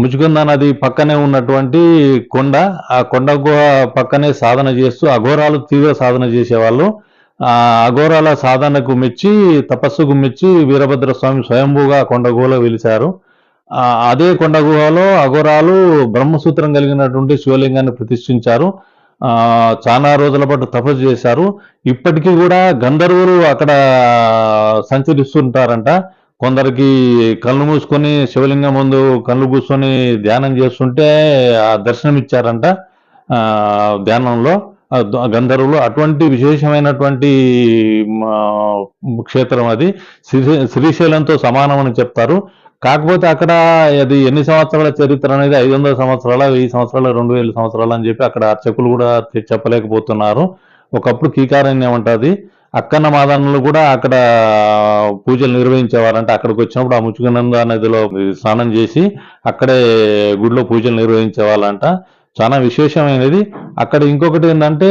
ముచుకుంద నది పక్కనే ఉన్నటువంటి కొండ ఆ కొండ గుహ పక్కనే సాధన చేస్తూ అఘోరాలు తీవ్ర సాధన చేసేవాళ్ళు. ఆ అఘోరాల సాధనకు మెచ్చి తపస్సుకు మెచ్చి వీరభద్ర స్వామి స్వయంభూగా కొండ గుహలో వెలిశారు. అదే కొండ గుహలో అఘోరాలు బ్రహ్మసూత్రం కలిగినటువంటి శివలింగాన్ని ప్రతిష్ఠించారు. ఆ చాలా రోజుల పాటు తపస్సు చేశారు. ఇప్పటికీ కూడా గంధర్వులు అక్కడ సంచరిస్తుంటారంట. కొందరికి కళ్ళు మూసుకొని శివలింగం ముందు కళ్ళు కూర్చొని ధ్యానం చేస్తుంటే ఆ దర్శనం ఇచ్చారంట ధ్యానంలో. గంధర్వులు అటువంటి విశేషమైనటువంటి క్షేత్రం అది. శ్రీ- శ్రీశైలంతో సమానమని చెప్తారు. కాకపోతే అక్కడ అది ఎన్ని సంవత్సరాల చరిత్ర అనేది ఐదు వందల సంవత్సరాల వెయ్యి సంవత్సరాల రెండు వేల సంవత్సరాలు అని చెప్పి అక్కడ అర్చకులు కూడా చెప్పలేకపోతున్నారు. ఒకప్పుడు కీకారణ్యం ఉంటుంది అక్కన్న మాదన్నలు కూడా అక్కడ పూజలు నిర్వహించేవారంట. అక్కడికి వచ్చినప్పుడు ఆ ముచ్చుకనంద నదిలో స్నానం చేసి అక్కడే గుడిలో పూజలు నిర్వహించే వాళ్ళంట చాలా విశేషమైనది. అక్కడ ఇంకొకటి ఏంటంటే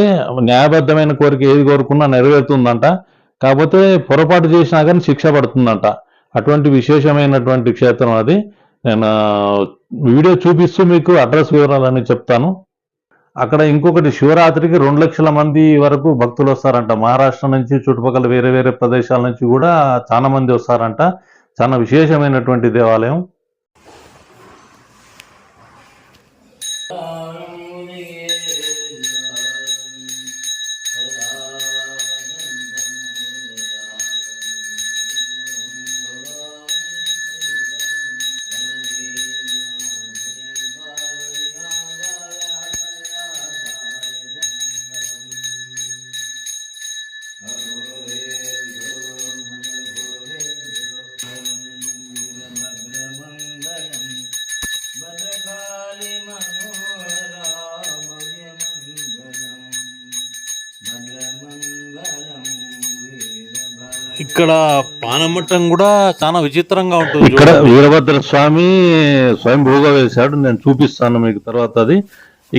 న్యాయబద్ధమైన కోరిక ఏది కోరుకున్నా నెరవేరుతుందంట. కాకపోతే పొరపాటు చేసినా కానీ శిక్ష పడుతుందంట. అటువంటి విశేషమైనటువంటి క్షేత్రం అది. నేను వీడియో చూపిస్తూ మీకు అడ్రస్ వివరాలన్నీ చెప్తాను. అక్కడ ఇంకొకటి శివరాత్రికి రెండు లక్షల మంది వరకు భక్తులు వస్తారంట. మహారాష్ట్ర నుంచి చుట్టుపక్కల వేరే వేరే ప్రదేశాల నుంచి కూడా చాలా మంది వస్తారంట. చాలా విశేషమైనటువంటి దేవాలయం. ఇక్కడ పానమట్టం కూడా చాలా విచిత్రంగా ఉంటుంది ఇక్కడ. వీరభద్ర స్వామి స్వయంభూగా వేశాడు. నేను చూపిస్తాను మీకు తర్వాత అది.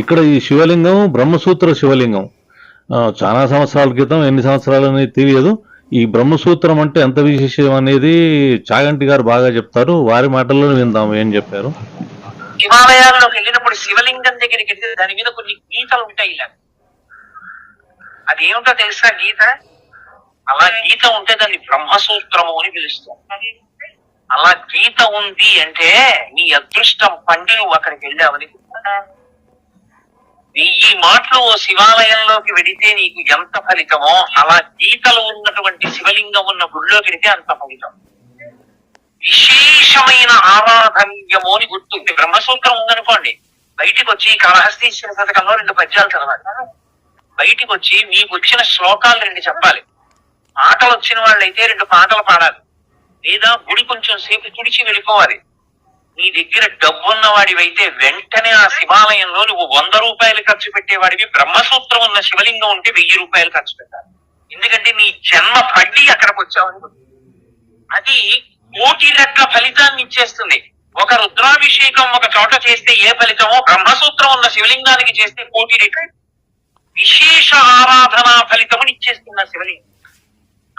ఇక్కడ ఈ శివలింగం బ్రహ్మసూత్ర శివలింగం. చాలా సంవత్సరాల క్రితం ఎన్ని సంవత్సరాలు అనేది తెలియదు. ఈ బ్రహ్మసూత్రం అంటే ఎంత విశేషం అనేది చాగంటి గారు బాగా చెప్తారు. వారి మాటల్లో విందాం ఏం చెప్పారు. హిమాలయాల్లోకి వెళ్ళినప్పుడు శివలింగం దగ్గరికి వెళ్తే దాని మీద కొన్ని గీతలు ఉంటాయి ఇలా. అది ఏమిటో తెలుసా గీత? అలా గీత ఉంటే దాన్ని బ్రహ్మసూత్రము అని పిలుస్తాం అలా గీత ఉంది అంటే నీ అదృష్టం పండి నువ్వు అక్కడికి వెళ్ళావని నీ ఈ మాటలు ఓ శివాలయంలోకి వెడితే నీకు ఎంత ఫలితమో అలా గీతలు ఉన్నటువంటి శివలింగం ఉన్న గుడిలోకి వెడితే అంత ఫలితం. విశేషమైన ఆరాధన్యము అని గుర్తుంది బ్రహ్మసూత్రం ఉందనుకోండి. బయటికి వచ్చి కాళహస్తీశ్వర శతకంలో రెండు పద్యాలు చదవాలి. బయటికి వచ్చి మీకు వచ్చిన శ్లోకాలు రెండు చెప్పాలి. ఆటలు వచ్చిన వాళ్ళైతే రెండు పాటలు పాడాలి. లేదా గుడి కొంచెం సేపు తుడిచి వెళ్ళిపోవాలి. నీ దగ్గర డబ్బున్న వాడివైతే వెంటనే ఆ శివాలయంలో నువ్వు వంద రూపాయలు ఖర్చు పెట్టేవాడివి. బ్రహ్మసూత్రం ఉన్న శివలింగం ఉంటే వెయ్యి రూపాయలు ఖర్చు పెట్టాలి. ఎందుకంటే నీ జన్మ పడ్డి అక్కడికి వచ్చావు అది కోటి రెట్ల ఫలితాన్ని ఇచ్చేస్తుంది. ఒక రుద్రాభిషేకం ఒక చోట చేస్తే ఏ ఫలితమో బ్రహ్మసూత్రం ఉన్న శివలింగానికి చేస్తే కోటి రెట్లు. విశేష ఆరాధనా ఫలితముని ఇచ్చేస్తుంది శివలింగం.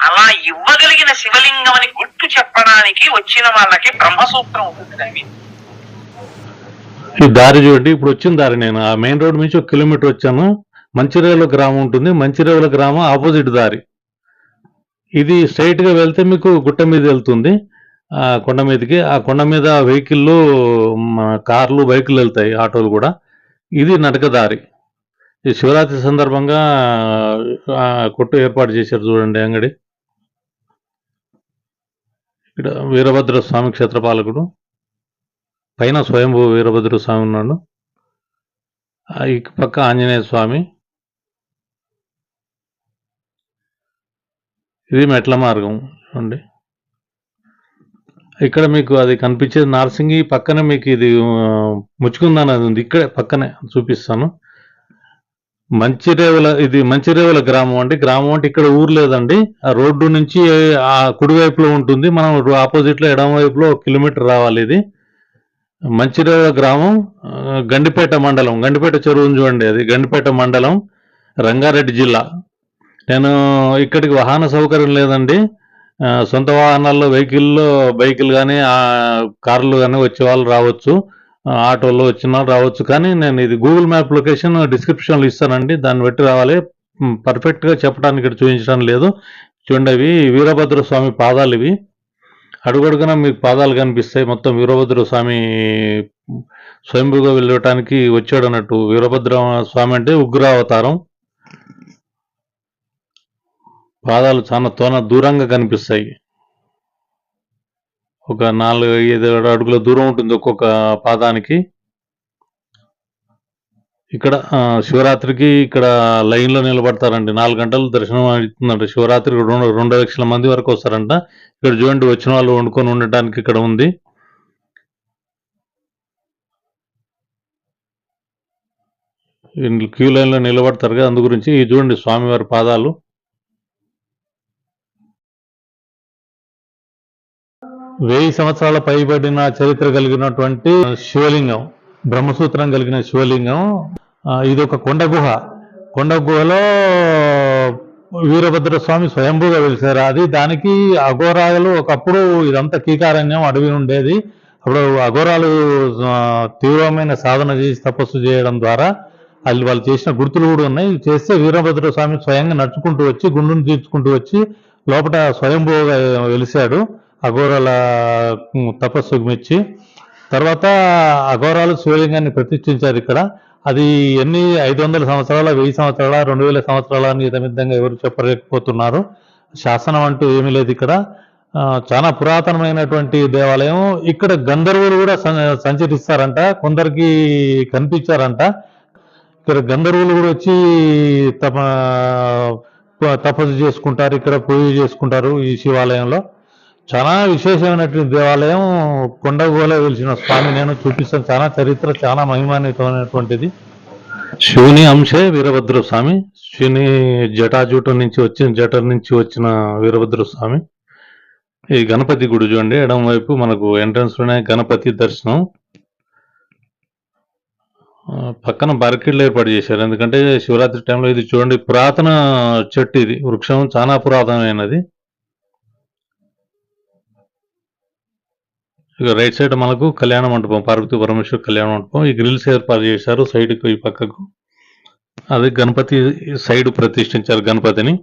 అలా ఇవ్వగలిగిన శివలింగం అని గుర్తు చెప్పడానికి వచ్చిన వాళ్ళకి బ్రహ్మసూత్రం ఉంటుంది దాని ఈ దారి చూడండి ఇప్పుడు వచ్చిన దారి నేను. ఆ మెయిన్ రోడ్ నుంచి ఒక కిలోమీటర్ వచ్చాను. మంచిర్యాల గ్రామం ఉంటుంది. మంచిర్యాల గ్రామం ఆపోజిట్ దారి. ఇది స్ట్రైట్గా వెళ్తే మీకు గుట్ట మీద వెళ్తుంది. ఆ కొండ మీదకి. ఆ కొండ మీద వెహికల్లు కార్లు బైకులు వెళ్తాయి ఆటోలు కూడా. ఇది నడక దారి. ఈ శివరాత్రి సందర్భంగా కొట్టు ఏర్పాటు చేశారు చూడండి అంగడి. ఇక్కడ వీరభద్ర స్వామి క్షేత్రపాలకుడు. పైన స్వయంభూ వీరభద్ర స్వామి ఉన్నాడు ఈ పక్క ఆంజనేయ స్వామి. ఇది మెట్ల మార్గం చూడండి ఇక్కడ మీకు అది కనిపించేది నార్సింగి పక్కనే మీకు ఇది ఆ, ముచ్చుకుందని అది ఉంది. ఇక్కడే పక్కనే చూపిస్తాను. మంచిరేవుల ఇది మంచిరేవుల గ్రామం అండి. గ్రామం అంటే ఇక్కడ ఊరు లేదండి. ఆ రోడ్డు నుంచి ఆ కుడివైపులో ఉంటుంది. మనం ఆపోజిట్లో ఎడమ వైపులో ఒక కిలోమీటర్ రావాలి ఇది. మంచిరేవుల గ్రామం గండిపేట మండలం. గండిపేట చెరువుని చూడండి అది. గండిపేట మండలం రంగారెడ్డి జిల్లా. నేను ఇక్కడికి వాహన సౌకర్యం లేదండి. సొంత వాహనాల్లో వెహికల్లో బైకులు కానీ కార్లు కానీ వచ్చే వాళ్ళు రావచ్చు. ఆటోలో వచ్చినా రావచ్చు. కానీ నేను ఇది గూగుల్ మ్యాప్ లొకేషన్ డిస్క్రిప్షన్లో ఇస్తానండి. దాన్ని బట్టి రావాలి. పర్ఫెక్ట్గా చెప్పడానికి ఇక్కడ చూపించడం లేదు. చూడండి అవి వీరభద్ర స్వామి పాదాలు ఇవి. అడుగడుగున మీకు పాదాలు కనిపిస్తాయి. మొత్తం వీరభద్ర స్వామి స్వయంభూగా వెళ్ళటానికి వచ్చాడు అన్నట్టు. వీరభద్ర స్వామి అంటే ఉగ్రావతారం. పాదాలు చాలా తోన దూరంగా కనిపిస్తాయి. ఒక నాలుగు ఐదు అడుగుల దూరం ఉంటుంది ఒక్కొక్క పాదానికి. ఇక్కడ శివరాత్రికి ఇక్కడ లైన్లో నిలబడతారండి. నాలుగు గంటలు దర్శనం అవుతుందంట. శివరాత్రి రెండు రెండు లక్షల మంది వరకు వస్తారంట. ఇక్కడ చూడండి వచ్చిన వాళ్ళు వండుకొని ఉండటానికి ఇక్కడ ఉంది. క్యూ లైన్లో నిలబడతారు కదా అందు గురించి ఇది చూడండి స్వామివారి పాదాలు. వెయ్యి సంవత్సరాల పైబడిన చరిత్ర కలిగినటువంటి శివలింగం బ్రహ్మసూత్రం కలిగిన శివలింగం ఇది ఒక కొండ గుహ. కొండ గుహలో వీరభద్ర స్వామి స్వయంభూగా వెలిసారు. అది దానికి అఘోరాలు ఒకప్పుడు ఇదంతా కీకారణ్యం అడవి ఉండేది. అప్పుడు అఘోరాలు తీవ్రమైన సాధన చేసి తపస్సు చేయడం ద్వారా వాళ్ళు వాళ్ళు చేసిన గుర్తులు కూడా ఉన్నాయి. ఇవి చేస్తే వీరభద్ర స్వామి స్వయంగా నడుచుకుంటూ వచ్చి గుండును తీర్చుకుంటూ వచ్చి లోపల స్వయంభూగా వెలిశాడు. అఘోరాల ఉమ్, తపస్సుకు మెచ్చి తర్వాత అఘోరాలు శివలింగాన్ని ప్రతిష్ఠించారు ఇక్కడ. అది ఎన్ని ఐదు వందల సంవత్సరాల వెయ్యి సంవత్సరాల రెండు వేల సంవత్సరాల అని ఇదమిద్దంగా ఎవరు చెప్పలేకపోతున్నారు. శాసనం అంటూ ఏమీ లేదు ఇక్కడ. చాలా పురాతనమైనటువంటి దేవాలయం. ఇక్కడ గంధర్వులు కూడా సంచరిస్తారంట. కొందరికి కనిపించారంట. ఇక్కడ గంధర్వులు కూడా వచ్చి తమ తపస్సు చేసుకుంటారు. ఇక్కడ పూజ చేసుకుంటారు ఈ శివాలయంలో. చాలా విశేషమైనటువంటి దేవాలయం కొండ వెలిసిన స్వామి. నేను చూపిస్తాను. చాలా చరిత్ర చాలా మహిమాన్వితమైనటువంటిది. శివుని అంశే వీరభద్ర స్వామి. శివుని జటాజూటం నుంచి వచ్చిన జట నుంచి వచ్చిన వీరభద్ర స్వామి. ఈ గణపతి గుడి చూడండి. ఎడం వైపు మనకు ఎంట్రన్స్లోనే గణపతి దర్శనం. పక్కన బార్కెట్లు ఏర్పాటు చేశారు. ఎందుకంటే శివరాత్రి టైంలో ఇది చూడండి పురాతన చెట్టు ఇది. వృక్షం చాలా పురాతనమైనది. ఇక రైట్ సైడ్ మనకు కళ్యాణ మండపం పార్వతి పరమేశ్వర కళ్యాణ మండపం. ఈ గ్రిల్స్ ఏర్పాటు చేశారు సైడ్కు ఈ పక్కకు. అది గణపతి సైడ్ ప్రతిష్ఠించారు గణపతిని.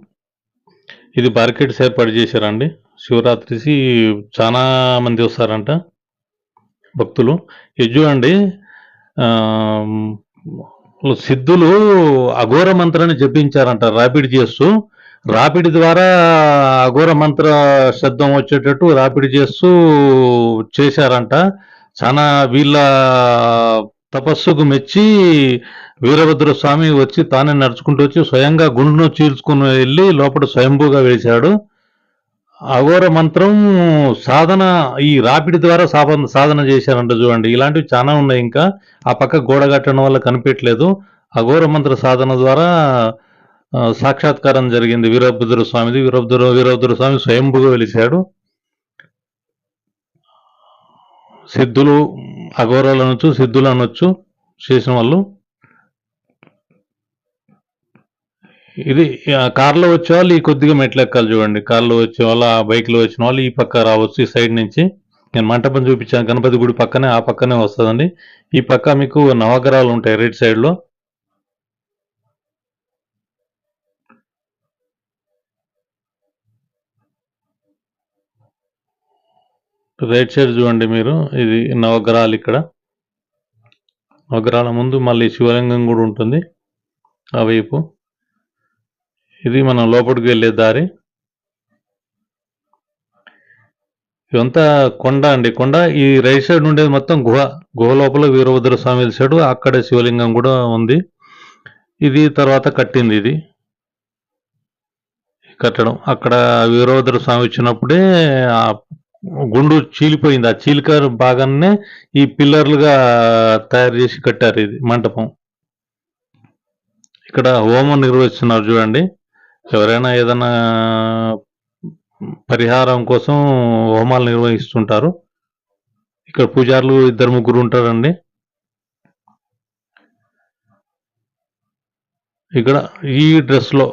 ఇది బార్కెట్స్ ఏర్పాటు చేశారండి. శివరాత్రికి చాలా మంది వస్తారంట భక్తులు. ఇది చూడండి సిద్ధులు అఘోర మంత్రాన్ని జపించారంట రాపిడి చేస్తూ. రాపిడి ద్వారా అఘోర మంత్ర శబ్దం వచ్చేటట్టు రాపిడి చేస్తూ చేశారంట. చాలా వీళ్ళ తపస్సుకు మెచ్చి వీరభద్ర స్వామి వచ్చి తానే నడుచుకుంటూ వచ్చి స్వయంగా గుండును చీల్చుకుని వెళ్ళి లోపల స్వయంభూగా వేశాడు. అఘోర మంత్రం సాధన ఈ రాపిడి ద్వారా సాధన సాధన చేశారంట చూడండి. ఇలాంటివి చాలా ఉన్నాయి ఇంకా. ఆ పక్క గోడ కట్టడం వల్ల కనిపించలేదు అఘోర మంత్ర సాధన ద్వారా సాక్షాత్కారం జరిగింది వీరభద్ర స్వామిది. వీరభద్ర వీరభద్ర స్వామి స్వయంభుగా వెలిశాడు. సిద్ధులు అఘోరాలు అనొచ్చు సిద్ధులు అనొచ్చు చేసిన వాళ్ళు. ఇది కార్లో వచ్చే వాళ్ళు ఈ కొద్దిగా మెట్లు ఎక్కాలి చూడండి. కార్లో వచ్చే వాళ్ళు ఆ బైక్లో వచ్చిన వాళ్ళు ఈ పక్క రావచ్చు ఈ సైడ్ నుంచి. నేను మంటపం చూపించాను గణపతి గుడి పక్కనే ఆ పక్కనే వస్తుందండి. ఈ పక్క మీకు నవగ్రహాలు ఉంటాయి రైట్ సైడ్లో. రైట్ సైడ్ చూడండి మీరు. ఇది నవగ్రహాలు ఇక్కడ. నవగ్రహాల ముందు మళ్ళీ శివలింగం కూడా ఉంటుంది. ఆ వైపు. ఇది మనం లోపలికి వెళ్ళే దారి. ఇదంతా కొండ అండి. కొండ ఈ రైట్ సైడ్ ఉండేది మొత్తం గుహ. గుహ లోపల వీరభద్ర స్వామి వెలిసాడు అక్కడే శివలింగం కూడా ఉంది. ఇది తర్వాత కట్టింది ఇది. కట్టడం. అక్కడ వీరభద్ర స్వామి వచ్చినప్పుడే గుండు చీలిపోయింది. ఆ చీలిక భాగాన్నే ఈ పిల్లర్లుగా తయారు చేసి కట్టారు ఇది మంటపం. ఇక్కడ హోమం నిర్వహిస్తున్నారు చూడండి. ఎవరైనా ఏదైనా పరిహారం కోసం హోమాలు నిర్వహిస్తుంటారు. ఇక్కడ పూజారులు ఇద్దరు ముగ్గురు ఉంటారండి. ఇక్కడ ఈ డ్రెస్లో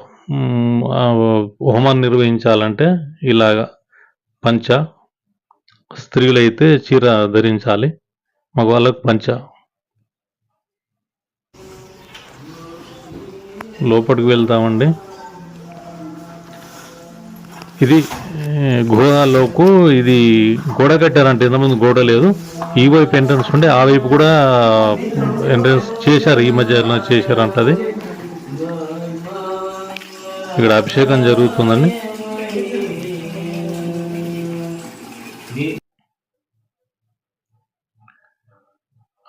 హోమాన్ని నిర్వహించాలంటే ఇలాగా పంచ స్త్రీలైతే చీర ధరించాలి మగవాళ్ళకు పంచ. లోపలికి వెళ్తామండి. ఇది గోడలోకు ఇది గోడ కట్టారంటే ఇంతకుముందు గోడ లేదు. ఈ వైపు ఎంట్రన్స్ ఉండే ఆ వైపు కూడా ఎంట్రన్స్ చేశారు ఈ మధ్య చేశారంట అది ఇక్కడ అభిషేకం జరుగుతుందండి.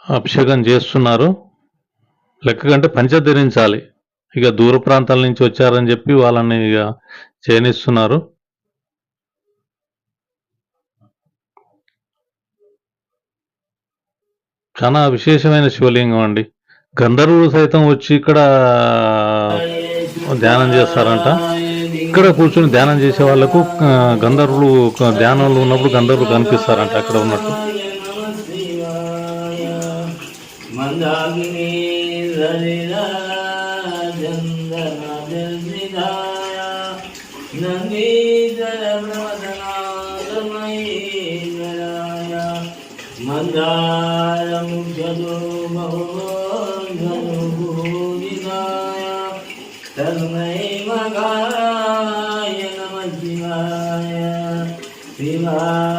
అభిషేకం చేస్తున్నారు. లెక్క కంటే పంచధరించాలి ఇక దూర ప్రాంతాల నుంచి వచ్చారని చెప్పి వాళ్ళని ఇక చేయనిస్తున్నారు చాలా విశేషమైన శివలింగం అండి. గంధర్వులు సైతం వచ్చి ఇక్కడ ధ్యానం చేస్తారంట. ఇక్కడ కూర్చొని ధ్యానం చేసే వాళ్ళకు గంధర్వులు ధ్యానంలో ఉన్నప్పుడు గంధర్వులు కనిపిస్తారంట అక్కడ ఉన్నట్టు. ಮಂದಾಗಿನಿ ಚಂದನ ಜನ್ಮಿದಾಯ ನಂದೀಧರ ಪ್ರವದನಾಥಮಯೀರಾಯ ಮಂದಾರ ಮುಖ್ಯದೋ ಬಹುಗನು ಭೂಜಿದಾಯ ತನ್ಮಯ ಮಗಾಯ ನಮ ಶಿವಾಯ ಶಿವಾಯ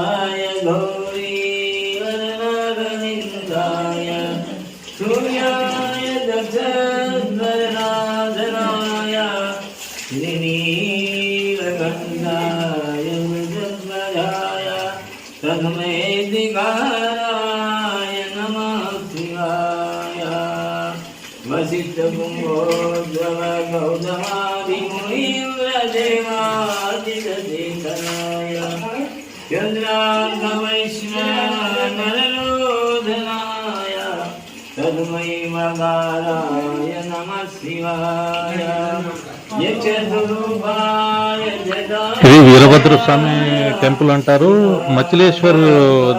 ఇది వీరభద్ర స్వామి టెంపుల్ అంటారు. మచిలేశ్వర్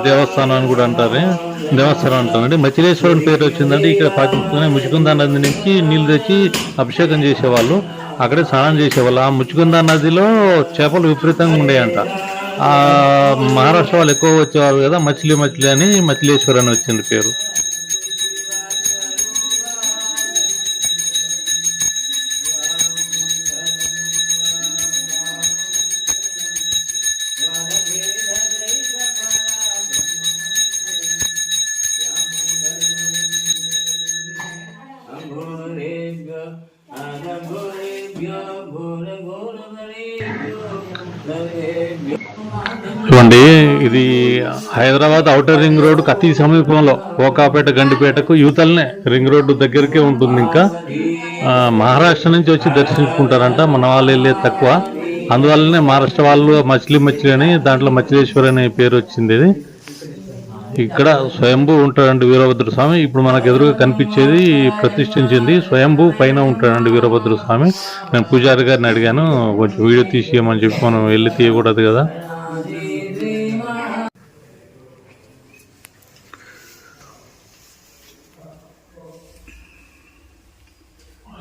దేవస్థానం అని కూడా అంటారు. దేవస్థానం అంటారండి. మచిలేశ్వరుని పేరు వచ్చిందంటే ఇక్కడ పాకిస్తాన్ ముచుకుందా నది నుంచి నీళ్ళు తెచ్చి అభిషేకం చేసేవాళ్ళు. అక్కడే స్నానం చేసేవాళ్ళు. ఆ ముచుకుందా నదిలో చేపలు విపరీతంగా ఉండేయంట. ఆ మహారాష్ట్ర వాళ్ళు ఎక్కువ వచ్చేవారు కదా మచిలీ మచిలీ అని మచిలేశ్వర్ అని వచ్చింది పేరు. హైదరాబాద్ ఔటర్ రింగ్ రోడ్ అతి సమీపంలో కోకాపేట గండిపేటకు యువతలనే రింగ్ రోడ్డు దగ్గరికే ఉంటుంది ఇంకా. మహారాష్ట్ర నుంచి వచ్చి దర్శించుకుంటారంట. మన వాళ్ళు వెళ్ళేది తక్కువ. అందువల్లనే మహారాష్ట్ర వాళ్ళు మచిలీ మచిలీ అని దాంట్లో మచిలేశ్వర్ అనే పేరు వచ్చింది ఇది. ఇక్కడ స్వయంభూ ఉంటాడండి వీరభద్ర స్వామి. ఇప్పుడు మనకు ఎదురుగా కనిపించేది ప్రతిష్ఠించింది స్వయంభూ పైన ఉంటాడండి వీరభద్ర స్వామి. నేను పూజారి గారిని అడిగాను కొంచెం వీడియో తీసేయమని చెప్పి మనం వెళ్ళి తీయకూడదు కదా.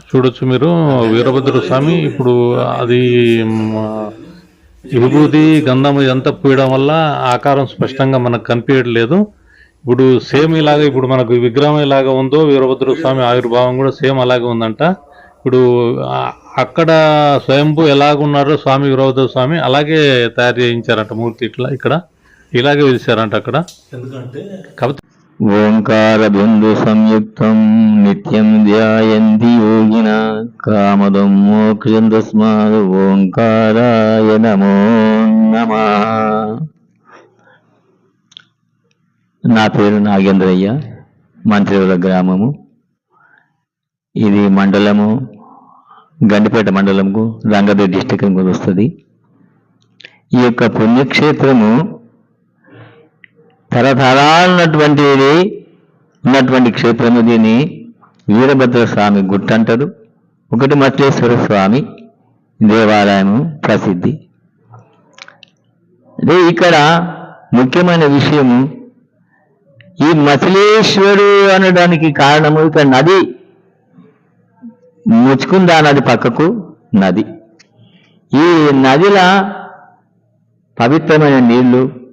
చూడొచ్చు మీరు. వీరభద్ర స్వామి ఇప్పుడు అది విభూతి గంధం ఇదంతా పూయడం వల్ల ఆకారం స్పష్టంగా మనకు కనిపించట్లేదు ఇప్పుడు సేమ్ ఇలాగ ఇప్పుడు మనకు విగ్రహం ఎలాగ ఉందో వీరభద్ర స్వామి ఆవిర్భావం కూడా సేమ్ అలాగే ఉందంట. ఇప్పుడు అక్కడ స్వయంభూ ఎలాగ ఉన్నారో స్వామి వీరభద్ర స్వామి అలాగే తయారు చేయించారంట మూర్తి ఇట్లా ఇక్కడ. ఇలాగే వేశారంట అక్కడ. ఎందుకంటే కాకపోతే ఓంకార బిందు సంయుక్తం నిత్యం ధ్యాయంతి యోగిన కామదం మోక్షం తస్మాత్ ఓంకారాయ నమో నమ. నా పేరు నాగేంద్రయ్య మంత్రివుల గ్రామము. ఇది మండలము గండిపేట మండలంకు రంగారెడ్డి డిస్టిక్ వస్తుంది. ఈ యొక్క పుణ్యక్షేత్రము తరతరాలన్నటువంటిది ఉన్నటువంటి క్షేత్రము దీన్ని వీరభద్ర స్వామి గుట్ట అంటారు. ఒకటి మట్లేశ్వర స్వామి దేవాలయము ప్రసిద్ధి. అదే ఇక్కడ ముఖ్యమైన విషయము ఈ మచిలేశ్వరు అనడానికి కారణము ఇక్కడ నది. ముచ్చుకుందా నది పక్కకు? నది. ఈ నదిల పవిత్రమైన నీళ్ళు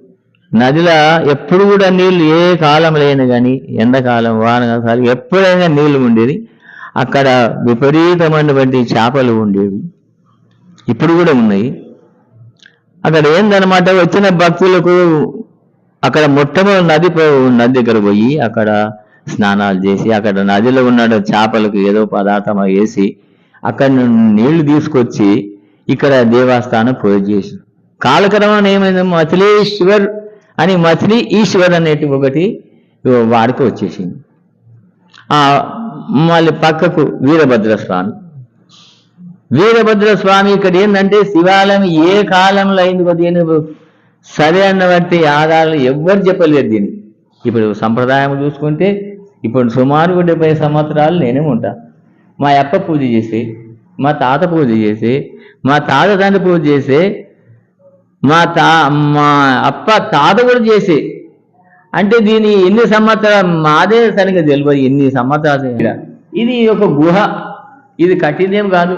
నదిలో ఎప్పుడు కూడా నీళ్ళు ఏ కాలం లేని కానీ ఎండాకాలం వానకాలం ఎప్పుడైనా నీళ్ళు ఉండేది అక్కడ విపరీతమైనటువంటి చేపలు ఉండేవి. ఇప్పుడు కూడా ఉన్నాయి. అక్కడ ఏందనమాట వచ్చిన భక్తులకు అక్కడ మొట్టమొదటి నది నది దగ్గర పోయి అక్కడ స్నానాలు చేసి అక్కడ నదిలో ఉన్న చేపలకు ఏదో పదార్థం వేసి అక్కడ నుండి నీళ్ళు తీసుకొచ్చి ఇక్కడ దేవస్థానం పూజ చేసి కాలక్రమం ఏమైందో అఖిలేశ్వర్ అని మచిలీ ఈశ్వర్ అనేటి ఒకటి వాడికి వచ్చేసింది. ఆ మళ్ళీ పక్కకు వీరభద్ర స్వామి వీరభద్ర స్వామి ఇక్కడ ఏంటంటే శివాలయం ఏ కాలంలో అయింది దీని సరే అన్నవంటి ఆధారాలు ఎవ్వరు చెప్పలేదు దీన్ని. ఇప్పుడు సంప్రదాయం చూసుకుంటే ఇప్పుడు సుమారు డెబ్బై సంవత్సరాలు నేనే ఉంటా. మా అప్ప పూజ చేసి మా తాత పూజ చేసి మా తాత తండ్రి పూజ చేసి మా తా మా అప్ప తాత కూడా చేసి. అంటే దీని ఎన్ని సంవత్సరాలు మాదే సరిగ్గా తెలియదు ఎన్ని సంవత్సరాలు. ఇది ఒక గుహ. ఇది కట్టిందేం కాదు.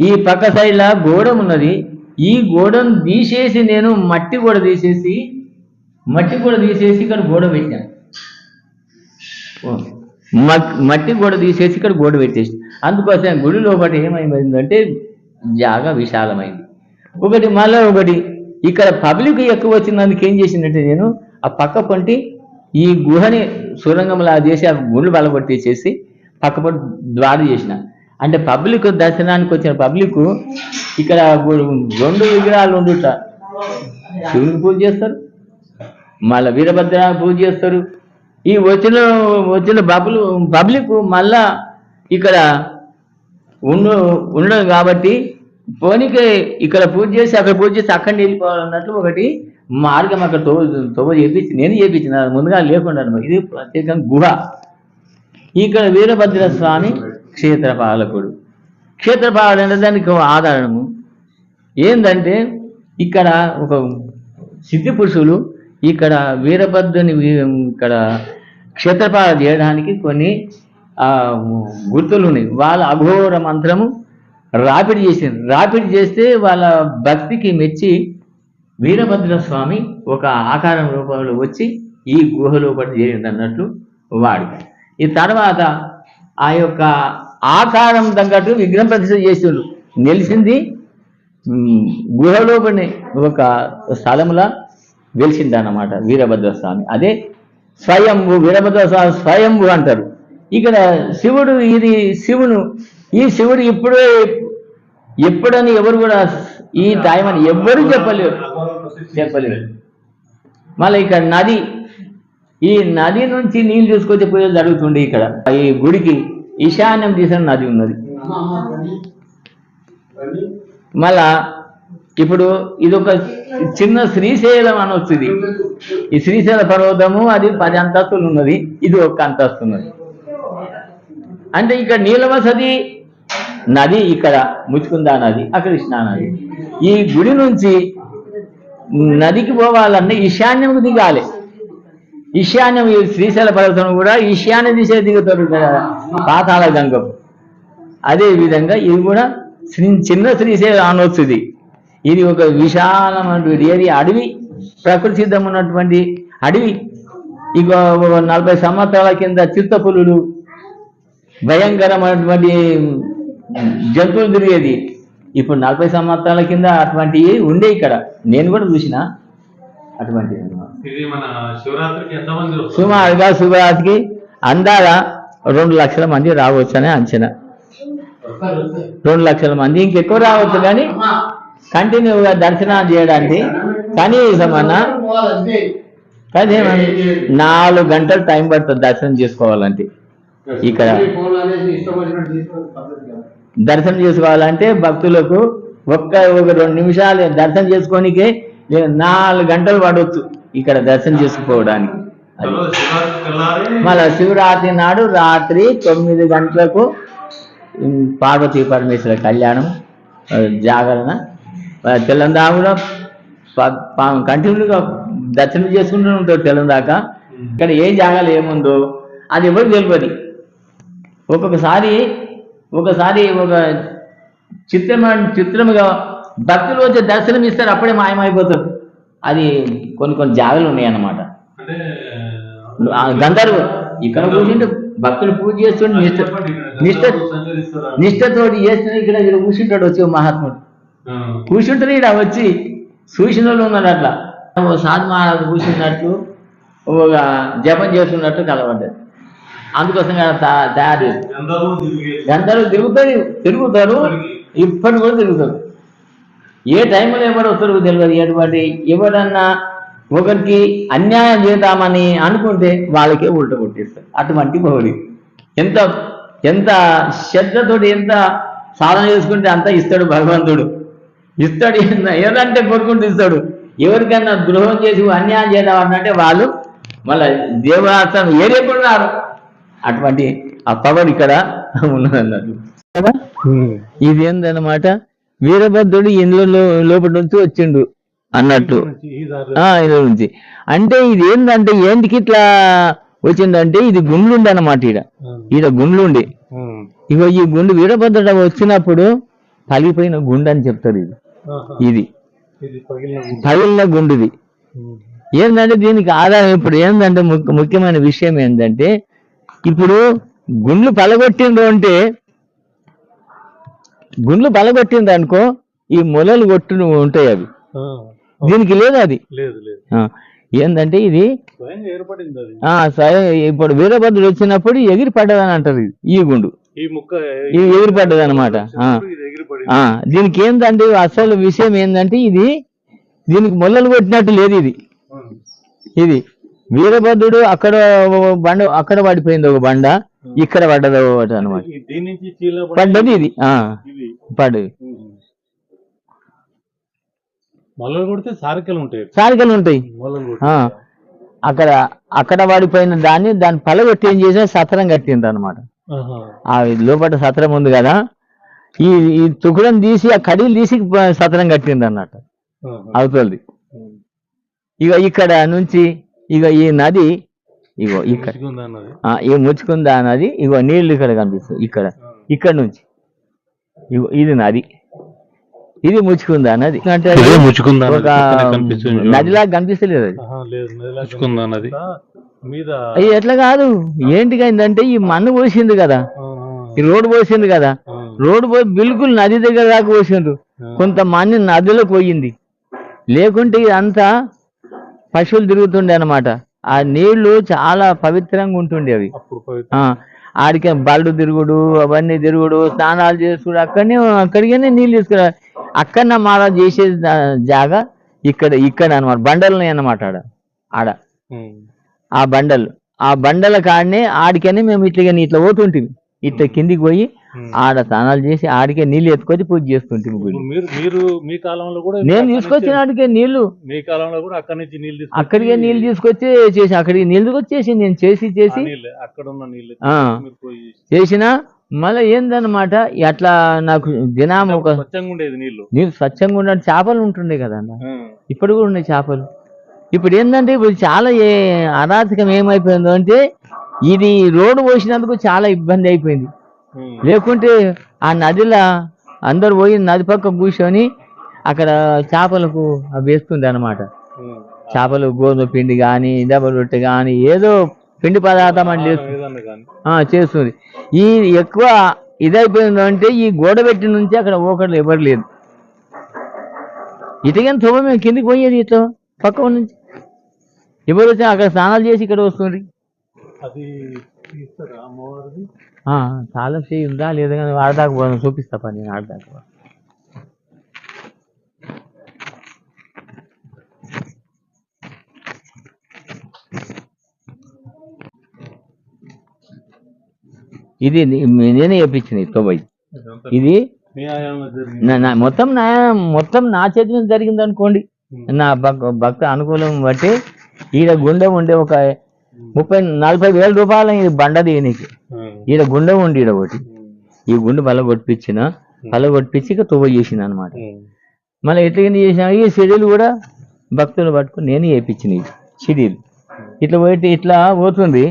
ఈ పక్క సైడ్లో గోడ ఉన్నది. ఈ గోడను తీసేసి నేను మట్టి కూడా తీసేసి మట్టి కూడా తీసేసి ఇక్కడ గోడ పెట్టాను. మట్టి గోడ తీసేసి ఇక్కడ గోడ పెట్టేసి అందుకోసం గుడి లోపల ఏమైందంటే జాగా విశాలమైంది. ఒకటి మళ్ళా ఒకటి. ఇక్కడ పబ్లిక్ ఎక్కువ వచ్చినందుకు ఏం చేసిందంటే నేను ఆ పక్క పంటి ఈ గుహని సొరంగంలా చేసి ఆ గుళ్ళు బలపట్టేసేసి పక్క పంటి ద్వారం చేసిన. అంటే పబ్లిక్ దర్శనానికి వచ్చిన పబ్లిక్ ఇక్కడ రెండు విగ్రహాలు ఉండుట. శివుని పూజ చేస్తారు. మళ్ళీ వీరభద్ర పూజ చేస్తారు. ఈ వచ్చిన వచ్చిన బబులు పబ్లిక్ మళ్ళా ఇక్కడ ఉండు ఉండదు కాబట్టి పోనీకి ఇక్కడ పూజ చేసి అక్కడ పూజ చేసి అక్కడ వెళ్ళిపోవాలన్నట్లు ఒకటి మార్గం అక్కడ తోవ తోవ చేపించి నేను చేపించిన ముందుగా లేకుండా ఇది ప్రత్యేకంగా గుహ. ఇక్కడ వీరభద్ర స్వామి క్షేత్రపాలకుడు క్షేత్రపాలకుడు అంటే దానికి ఆధారము ఏంటంటే ఇక్కడ ఒక సిద్ధి పురుషులు ఇక్కడ వీరభద్రుని ఇక్కడ క్షేత్రపాల చేయడానికి కొన్ని గుర్తులు ఉన్నాయి. వాళ్ళ అఘోర మంత్రము రాపిడి చేసింది. రాపిడి చేస్తే వాళ్ళ భక్తికి మెచ్చి వీరభద్ర స్వామి ఒక ఆకారం రూపంలో వచ్చి ఈ గుహలో పడి చేరింది అన్నట్లు వాడు. ఈ తర్వాత ఆ యొక్క ఆకారం తగ్గట్టు విగ్రహం ప్రతిష్ట చేసిండు. నిలిచింది ఉమ్, ఒక స్థలములా వెలిసింది అన్నమాట వీరభద్ర స్వామి అదే స్వయంభు వీరభద్ర స్వామి స్వయంభు అంటారు. ఇక్కడ శివుడు ఇది శివుడు ఈ శివుడు ఇప్పుడే ఎప్పుడని ఎవరు కూడా ఈ టైం అని ఎవ్వరు చెప్పలేరు చెప్పలేరు మళ్ళీ ఇక్కడ నది ఈ నది నుంచి నీళ్ళు తీసుకొచ్చే పూజలు జరుగుతుండే ఇక్కడ ఈ గుడికి ఈశాన్యం తీసిన నది ఉన్నది మళ్ళా ఇప్పుడు ఇది ఒక చిన్న శ్రీశైలం అని వచ్చింది ఈ శ్రీశైల పర్వతము అది పది అంతస్తులు ఉన్నది ఇది ఒక్క అంతస్తు ఉన్నది అంటే ఇక్కడ నీళ్ళ వసతి నది ఇక్కడ ముచ్చుకుందా నది? అక్కడ కృష్ణా నది. ఈ గుడి నుంచి నదికి పోవాలంటే ఈశాన్యంకు దిగాలి. ఈశాన్యం ఈ శ్రీశైల పర్వతం కూడా ఈశాన్య దిశ దిగుతారు పాతాల గంగం. అదే విధంగా ఇది కూడా శ్రీ చిన్న శ్రీశైలం అనొచ్చుది. ఇది ఒక విశాలమైనటువంటి ఏరియా. అడవి ప్రకృతి సిద్ధం ఉన్నటువంటి అడవి ఇక నలభై సంవత్సరాల కింద చిత్తపులులు భయంకరమైనటువంటి జంతువులు తిరిగేది. ఇప్పుడు నలభై సంవత్సరాల కింద అటువంటివి ఉండే ఇక్కడ. నేను కూడా చూసిన అటువంటివి అన్నమాట. ఇది మన శివరాత్రికి ఎంతమంది సుమారుగా శివరాత్రికి అందాల రెండు లక్షల మంది రావచ్చనే అంచనా. రెండు లక్షల మంది ఇంకెక్కువ రావచ్చు కానీ కంటిన్యూగా దర్శనం చేయడానికి కనీసం అన్న కనీసం నాలుగు గంటలు టైం పడుతుంది దర్శనం చేసుకోవాలంటే. ఇక్కడ దర్శనం చేసుకోవాలంటే భక్తులకు ఒక్క ఒక రెండు నిమిషాలు దర్శనం చేసుకోనికే నాలుగు గంటలు పడవచ్చు ఇక్కడ దర్శనం చేసుకోవడానికి. మళ్ళా శివరాత్రి నాడు రాత్రి తొమ్మిది గంటలకు పార్వతీ పరమేశ్వర కళ్యాణం జాగరణ. తెల్లందాములో కంటిన్యూగా దర్శనం చేసుకుంటూ ఉంటారు తెల్లందాకా ఇక్కడ ఏ జాగాలు ఏముందో అది ఎవరికి తెలియదు ఒక్కొక్కసారి ఒకసారి ఒక చిత్రమ చిత్రముగా భక్తులు వచ్చి దర్శనం ఇస్తారు అప్పుడే మాయమైపోతారు. అది కొన్ని కొన్ని జాగలు ఉన్నాయి అన్నమాట ఆ గంధర్వ ఇక్కడ కూర్చుంటే భక్తులు పూజ చేస్తుంటే నిష్ట నిష్ట నిష్టతోటి చేస్తున్న ఇక్కడ ఇక్కడ కూర్చుంటాడు వచ్చి మహాత్ముడు. కూర్చుంటారు ఇక్కడ వచ్చి చూసిన వాళ్ళు ఉన్నారు అట్లా. సాధు మహారాజు కూర్చున్నట్టు ఒక జపం చేస్తున్నట్టు కలవడ్డది అందుకోసం తయారు చేసి గంటలు తిరుగుతారు తిరుగుతారు ఇప్పటి కూడా తిరుగుతారు. ఏ టైంలో ఎవరు వస్తారు తెలియదు. ఎటువంటి ఎవరన్నా ఒకరికి అన్యాయం చేద్దామని అనుకుంటే వాళ్ళకే ఉల్ట కొట్టిస్తారు. అటువంటి బహుడి ఎంత ఎంత శ్రద్ధతోటి ఎంత సాధన చేసుకుంటే అంత ఇస్తాడు భగవంతుడు. ఇస్తాడు ఏదంటే కోరుకుంటూ ఇస్తాడు. ఎవరికన్నా ద్రోహం చేసి అన్యాయం చేద్దామన్నంటే వాళ్ళు మళ్ళీ దేవాసనం ఏరేకున్నారు అటువంటి ఆ పవర్ ఇక్కడ ఉన్నదన్నట్టు కదా? ఇది ఏందన్నమాట? వీరభద్రుడు ఇందులో లోపల నుంచి వచ్చిండు అన్నట్టు. ఆ ఇందులో నుంచి. అంటే ఇది ఏంటంటే ఏంటికి ఇట్లా వచ్చిందంటే ఇది గుండ్లుండి అన్నమాట ఈడ. ఈడ గుండ్లుండి ఇగో ఈ గుండు వీరభద్రుడు వచ్చినప్పుడు పలిగిపోయిన గుండు అని చెప్తారు ఇది. ఇది. పగిలిన గుండుది. ఏంటంటే దీనికి ఆధారం ఇప్పుడు ఏంటంటే ముఖ్య- ముఖ్యమైన విషయం ఏంటంటే ఇప్పుడు గుండ్లు పలగొట్టిండ్రు అంటే గుండ్లు పలగొట్టిండ్రు అనుకో ఈ మొలలు కొట్టు ఉంటాయి అవి. దీనికి లేదు అది? ఏందంటే ఇది? స్వయం ఇప్పుడు వీరభద్రుడు వచ్చినప్పుడు ఎగిరి పడ్డదని అంటారు ఇది ఈ గుండు. ఇది ఎగిరి పడ్డది అనమాట దీనికి ఏంటంటే అసలు విషయం ఏంటంటే ఇది దీనికి మొలలు కొట్టినట్టు లేదు ఇది. ఇది. వీరభద్రుడు అక్కడ బండ అక్కడ పడిపోయింది ఒక బండ ఇక్కడ పడ్డది ఒకటి అనమాట ఈ దీని నుంచి చీల పడ్డది ఇది ఆ. ఇది. పడ్డది. సారికలు ఉంటాయి. సారికలు ఉంటాయి. అక్కడ అక్కడ పడిపోయిన దాన్ని దాన్ని పలగొట్టి ఏం చేసిన సత్రం కట్టింది అనమాట. ఆ లోపల సత్రం ఉంది కదా. ఈ ఈ తుకుడం తీసి ఆ కడీలు తీసి సత్రం కట్టింది అన్నట్టు. అవుతుంది ఇక ఇక్కడ నుంచి ఇక ఈ నది ఇగో ఇక్కడ. ఈ ముచ్చుకుందా నది ఇగో నీళ్ళు ఇక్కడ కనిపిస్తుంది ఇక్కడ. ఇక్కడ నుంచి. ఇగో ఇది నది. ఇది ముచ్చుకుందా నది అంటే అది ఇదే ముచ్చుకుందా నది? ఒక. నదిలాగా కనిపిస్తలేదు అది. నదిలా అయ్యి ఎట్లా కాదు? ఏంటికైందంటే ఈ మన్ను పోసింది కదా. ఈ రోడ్డు పోసింది కదా. రోడ్డు పోయి బిల్కుల్ నది దగ్గర దాకా పోసిండ్రు కొంత మంది నదిలో పోయింది. లేకుంటే ఇదంతా పశువులు తిరుగుతుండే అన్నమాట. ఆ నీళ్ళు చాలా పవిత్రంగా ఉంటుండే అవి. ఆడికి బళ్ళు తిరుగుడు అవన్నీ తిరుగుడు స్నానాలు చేసుడు అక్కడనే అక్కడికనే నీళ్ళు తీసుకురా. అక్కడ మాల చేసే జాగా ఇక్కడ ఇక్కడ అనమాట బండలున్నాయి అన్నమాట ఆడ ఆడ. ఆ బండలు. ఆ బండల కాడనే ఆడికనే మేము ఇట్లా ఇట్లా పోతుంటివి ఇట్లా కిందికి పోయి. ఆడ స్నానాలు చేసి ఆడికే నీళ్ళు ఎత్తుకొని పూజ ఇప్పుడు మీరు మీరు మీ కాలంలో కూడా నేను తీసుకొచ్చిన ఆడికే నీళ్ళు మీ కాలంలో కూడా అక్కడి నుంచి నీళ్ళు అక్కడికే నీళ్ళు తీసుకొచ్చి చేసి అక్కడికి నీళ్ళు తీసుకొచ్చేసి నేను చేసి చేసి. అక్కడ ఉన్న నీళ్ళు చేసిన మళ్ళీ ఏందన్నమాట అట్లా నాకు దినం ఒక స్వచ్ఛంగా ఉండేది నీళ్ళు. నీళ్ళు స్వచ్ఛంగా ఉన్న చేపలు ఉంటుండే కదా అన్న. ఇప్పుడు కూడా ఉన్నాయి చేపలు. ఇప్పుడు ఏంటంటే ఇప్పుడు చాలా ఏ అరాచకం ఏమైపోయిందో అంటే ఇది రోడ్డు పోసినందుకు చాలా ఇబ్బంది అయిపోయింది. లేకుంటే ఆ నదిలో అందరు పోయి నది పక్క కూర్చొని అక్కడ చేపలకు అవి వేస్తుంది అనమాట ఉమ్. చేపలు గోధుమ పిండి కానీ దెబ్బ రొట్టె కానీ ఏదో పిండి పదార్థం అని చేస్తుంది. ఈ ఎక్కువ ఇదైపోయింది అంటే ఈ గోడ పెట్టి నుంచి అక్కడ ఓకర్లు ఎవరు లేదు ఇటుకని తువ్వ మేము కిందికి పోయేది ఇట్లా పక్క నుంచి. ఎవరు వచ్చి అక్కడ స్నానాలు చేసి ఇక్కడ వస్తుంది అది చాలా చేయి ఉందా? లేదా కానీ ఆడదాకా పోదాం చూపిస్తా పని నేను ఆడదాకా. ఇది నేనే చెప్పించింది తొంభై ఇది మొత్తం నా మొత్తం నా చేతి మీద జరిగింది అనుకోండి నా భక్- భక్త అనుకూలం బట్టి ఈడ గుండె ఉండే ఒక ముప్పై నలభై వేల రూపాయలు ఇది బండ దీనికి? ఈడ గుండె ఉండి ఈడ ఒకటి. ఈ గుండె బల కొట్టించిన బల కొట్టించి ఇక తువ్వ చేసింది అనమాట. మళ్ళీ ఎట్లా చేసిన ఈ షెడ్యూల్ కూడా భక్తులు పట్టుకుని నేనే చేయించిన షెడ్యూల్. ఇట్లా పోయి ఇట్లా పోతుంది.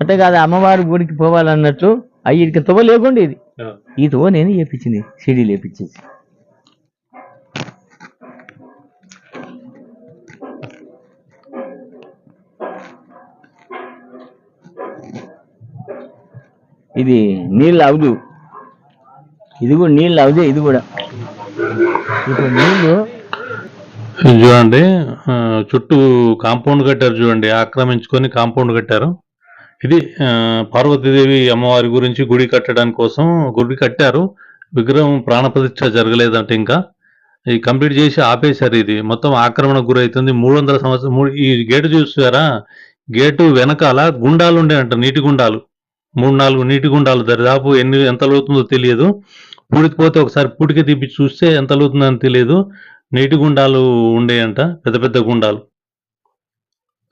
అంటే కాదు అమ్మవారి గుడికి పోవాలన్నట్లు అయ్యి ఇక తువ్వ లేకుండా ఇది. ఈ తువ్వ నేనే చేయించింది షెడ్యూల్ చేయించేసి ఇది నీళ్ళు అవదు ఇది కూడా నీళ్ళు అవదే ఇది కూడా. ఇప్పుడు నీళ్ళు చూడండి చుట్టూ కాంపౌండ్ కట్టారు చూడండి ఆక్రమించుకొని కాంపౌండ్ కట్టారు. ఇది పార్వతీదేవి అమ్మవారి గురించి గుడి కట్టడానికి కోసం గుడి కట్టారు. విగ్రహం ప్రాణప్రతిష్ఠ జరగలేదంటే ఇంకా. ఇది కంప్లీట్ చేసి ఆపేశారు ఇది. మొత్తం ఆక్రమణకు గురవుతుంది మూడు వందల సంవత్సరం ఈ గేటు చూసారా? గేటు వెనకాల గుండాలు ఉండే అంట నీటి గుండాలు. మూడు నాలుగు నీటి గుండాలు దరిదాపు ఎన్ని ఎంత లోతుందో తెలియదు. పూడికిపోతే ఒకసారి పూటికి తీపి చూస్తే ఎంత లోతుందని తెలియదు. నీటి గుండాలు ఉండేయంట పెద్ద పెద్ద గుండాలు.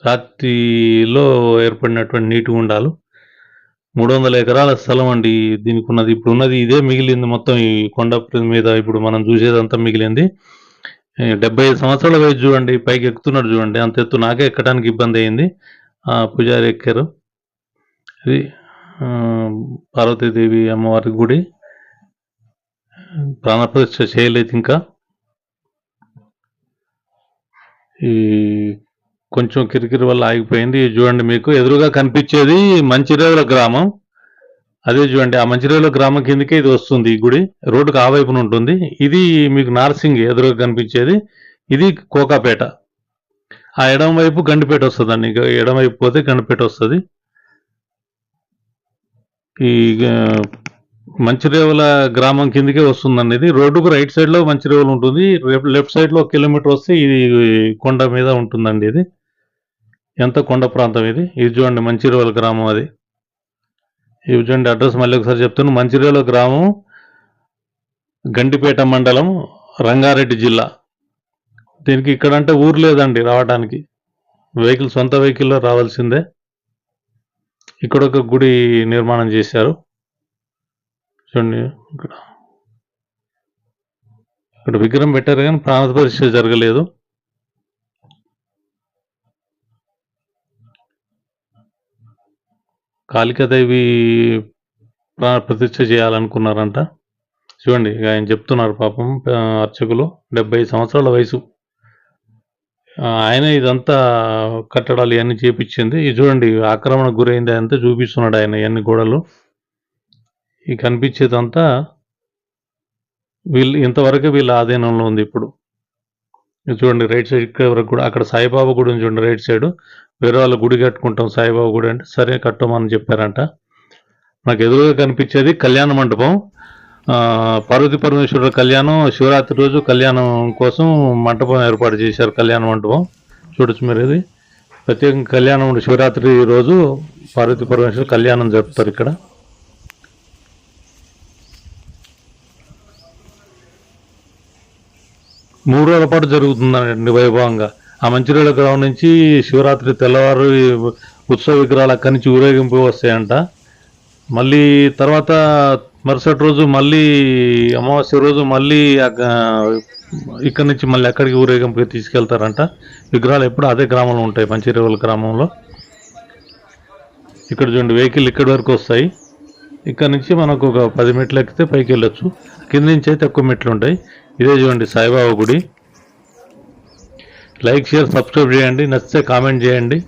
రాత్రిలో ఏర్పడినటువంటి నీటి గుండాలు. మూడు వందల ఎకరాల స్థలం అండి దీనికి ఉన్నది ఇప్పుడు ఉన్నది ఇదే మిగిలింది మొత్తం ఈ కొండ మీద ఇప్పుడు మనం చూసేదంతా మిగిలింది. డెబ్బై ఐదు సంవత్సరాల వయసు చూడండి పైకి ఎక్కుతున్నాడు చూడండి. అంత ఎత్తు నాకే ఎక్కడానికి ఇబ్బంది అయింది. పూజారి ఎక్కారు. ఇది పార్వతీదేవి అమ్మవారి గుడి. ప్రాణప్రతిష్ఠ చేయలేదు ఇంకా. ఈ కొంచెం కిరికిరి వల్ల ఆగిపోయింది. ఇది చూడండి మీకు ఎదురుగా కనిపించేది మంచిరేవుల గ్రామం. అదే చూడండి ఆ మంచిరేవుల గ్రామం కిందకే ఇది వస్తుంది ఈ గుడి. రోడ్డుకు ఆ వైపున ఉంటుంది. ఇది మీకు నార్సింగ్ ఎదురుగా కనిపించేది. ఇది కోకాపేట. ఆ ఎడం వైపు గండిపేట వస్తుందండి. ఇక ఎడం వైపు పోతే గండిపేట వస్తుంది. ఈ ఆ, మంచిరేవుల గ్రామం కిందకే వస్తుందండి ఇది రోడ్డుకు రైట్ సైడ్లో మంచిరేవులు ఉంటుంది. రేపు లెఫ్ట్ సైడ్లో ఒక కిలోమీటర్ వస్తే ఇది కొండ మీద ఉంటుందండి ఇది. ఎంత కొండ ప్రాంతం ఇది? ఇది చూడండి మంచిరేవుల గ్రామం అది. ఇది చూడండి అడ్రస్ మళ్ళీ ఒకసారి చెప్తాను. మంచిర్యాల గ్రామం గండిపేట మండలం రంగారెడ్డి జిల్లా. దీనికి ఇక్కడ అంటే ఊరు లేదండి రావడానికి. వెహికల్ సొంత వెహికల్లో రావాల్సిందే. ఇక్కడ ఒక గుడి నిర్మాణం చేశారు. చూడండి ఇక్కడ. ఇక్కడ విగ్రహం పెట్టారు కానీ ప్రాణ జరగలేదు. కాళికాదేవి ప్రాణ ప్రతిష్ట చేయాలనుకున్నారంట. చూడండి ఆయన చెప్తున్నారు పాపం అర్చకులు. డెబ్బై సంవత్సరాల వయసు. ఆయన ఇదంతా కట్టడాలు ఇవన్నీ చేపించింది. ఇది చూడండి ఆక్రమణ గురైంది అంతా చూపిస్తున్నాడు ఆయన ఇవన్నీ గోడలు. ఈ కనిపించేదంతా వీళ్ళు ఇంతవరకు వీళ్ళ ఆధీనంలో ఉంది ఇప్పుడు. చూడండి రైట్ సైడ్ ఇక్కడ వరకు కూడా అక్కడ సాయిబాబా గుడి ఉంది చూడండి రైట్ సైడ్. వేరే వాళ్ళ గుడి కట్టుకుంటాం సాయిబాబా గుడి అంటే సరే కట్టమని చెప్పారంట. నాకు ఎదురుగా కనిపించేది కళ్యాణ మండపం. పార్వతీ పరమేశ్వరుడు కళ్యాణం శివరాత్రి రోజు కళ్యాణం కోసం మంటపం ఏర్పాటు చేశారు కళ్యాణ మంటపం. చూడొచ్చు మీరు ఇది. ప్రత్యేకంగా కళ్యాణం శివరాత్రి రోజు పార్వతీ పరమేశ్వరుడు కళ్యాణం జరుపుతారు ఇక్కడ. మూడు రోజుల పాటు జరుగుతుందండి వైభవంగా. ఆ మంచిర్యాల గ్రామం నుంచి శివరాత్రి తెల్లవారు ఉత్సవ విగ్రహాలు అక్కడి నుంచి ఊరేగింపు వస్తాయంట. మళ్ళీ తర్వాత మరుసటి రోజు మళ్ళీ అమావాస్య రోజు మళ్ళీ ఇక్కడ నుంచి మళ్ళీ అక్కడికి ఊరేగింపుకి తీసుకెళ్తారంట. విగ్రహాలు ఎప్పుడు అదే గ్రామంలో ఉంటాయి మంచిర్యాల గ్రామంలో. ఇక్కడ చూడండి వెహికల్ ఇక్కడి వరకు వస్తాయి. ఇక్కడ నుంచి మనకు ఒక పది మెట్లు ఎక్కితే పైకి వెళ్ళొచ్చు. కింద నుంచి అయితే ఎక్కువ మెట్లు ఉంటాయి. ఇదే చూడండి సాయిబాబా గుడి. లైక్ షేర్ సబ్స్క్రైబ్ చేయండి. నచ్చితే కామెంట్ చేయండి.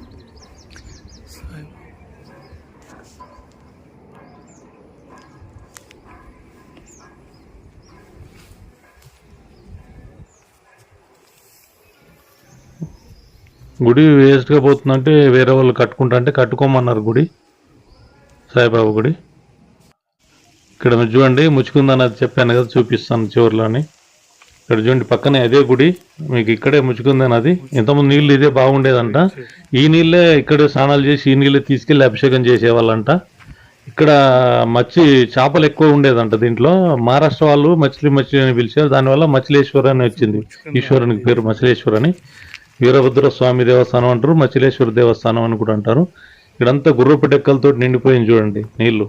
గుడి వేస్ట్గా పోతుందంటే వేరే వాళ్ళు కట్టుకుంటా అంటే కట్టుకోమన్నారు గుడి. సాయిబాబా గుడి. ఇక్కడ చూడండి ముచ్చుకుందని అది చెప్పాను కదా చూపిస్తాను చివరిలోని ఇక్కడ చూడండి పక్కనే అదే గుడి. మీకు ఇక్కడే ముచ్చుకుందని అది. ఇంతకుముందు నీళ్ళు ఇదే బాగుండేదంట. ఈ నీళ్ళే ఇక్కడ స్నానాలు చేసి ఈ నీళ్ళే తీసుకెళ్ళి అభిషేకం చేసేవాళ్ళంట. ఇక్కడ మచ్చి చేపలు ఎక్కువ ఉండేదంట దీంట్లో. మహారాష్ట్ర వాళ్ళు మచిలీ మచిలీ అని పిలిచారు. దానివల్ల మచిలేశ్వర అని వచ్చింది. ఈశ్వరునికి పేరు మచిలేశ్వర అని. వీరభద్ర స్వామి దేవస్థానం అంటారు మచిలేశ్వర దేవస్థానం అని కూడా అంటారు. ఇక్కడంతా గుర్రపు డెక్కలతో నిండిపోయింది చూడండి నీళ్ళు.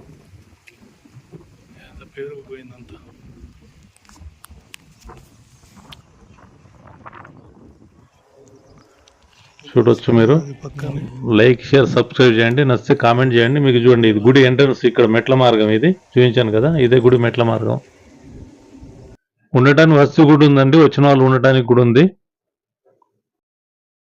చూడొచ్చు మీరు. లైక్ షేర్ సబ్స్క్రైబ్ చేయండి నచ్చితే కామెంట్ చేయండి. మీకు చూడండి ఇది గుడి ఎంట్రన్స్ ఇక్కడ మెట్ల మార్గం ఇది. చూపించాను కదా ఇదే గుడి మెట్ల మార్గం. ఉండటానికి వస్తు కూడా ఉందండి వచ్చిన వాళ్ళు ఉండటానికి కూడా ఉంది.